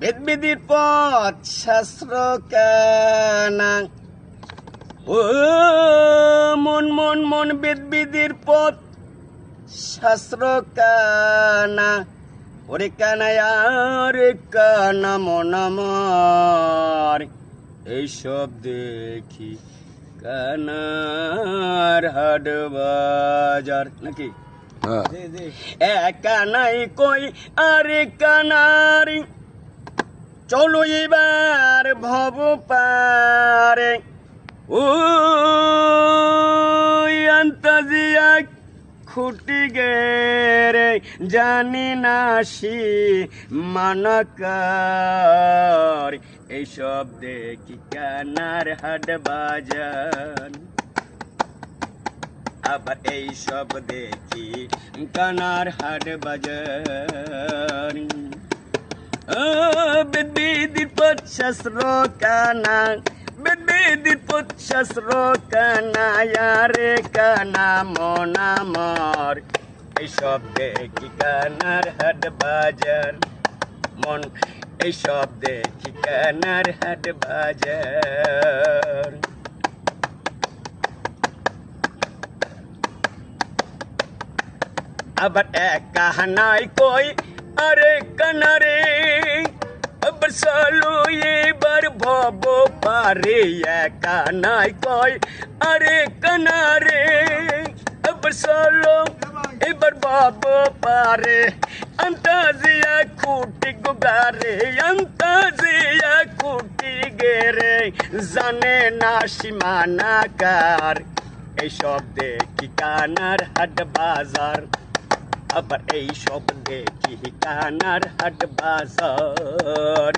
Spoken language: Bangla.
বেদবিদির পথ শাস্ত্র কানা? ও মন মন মন বেদবিদির পথ শাস্ত্র কানা? ওরে কানায়ার কানা মন আমার এইসব দেখি কানার হাট বাজার নাকি? হ্যাঁ। একা নাই কই আরে কানারি। চলো এবার ভব পারে ও আন্তাজিয়া খুটি গেরে জানি না সি মানকার। এইসব দেখি কানার হাট বাজার আবার এইসব দেখি কানার হাট বিদির পচ্ছাস্র কানা বিদির পচ্ছাস্র কানা রে কানা মন আমার। এইসব দেখি কানার হাট বাজার? মন এইসব দেখি কানার হাট বাজার? আবার একা নাই কই? আরে কানারে সব সালু এবার ভব পারে একা নাই কয় আরে কনারে এবার সালো এবার ভব পারে আন্তাজিয়া কুটি গুগারে আন্তাজিয়া কুটি গেরে জানে না সীমানাকার এইসব দেখি কানার হাট বাজার আবার এই সব দেখি কানার হাট বাজার?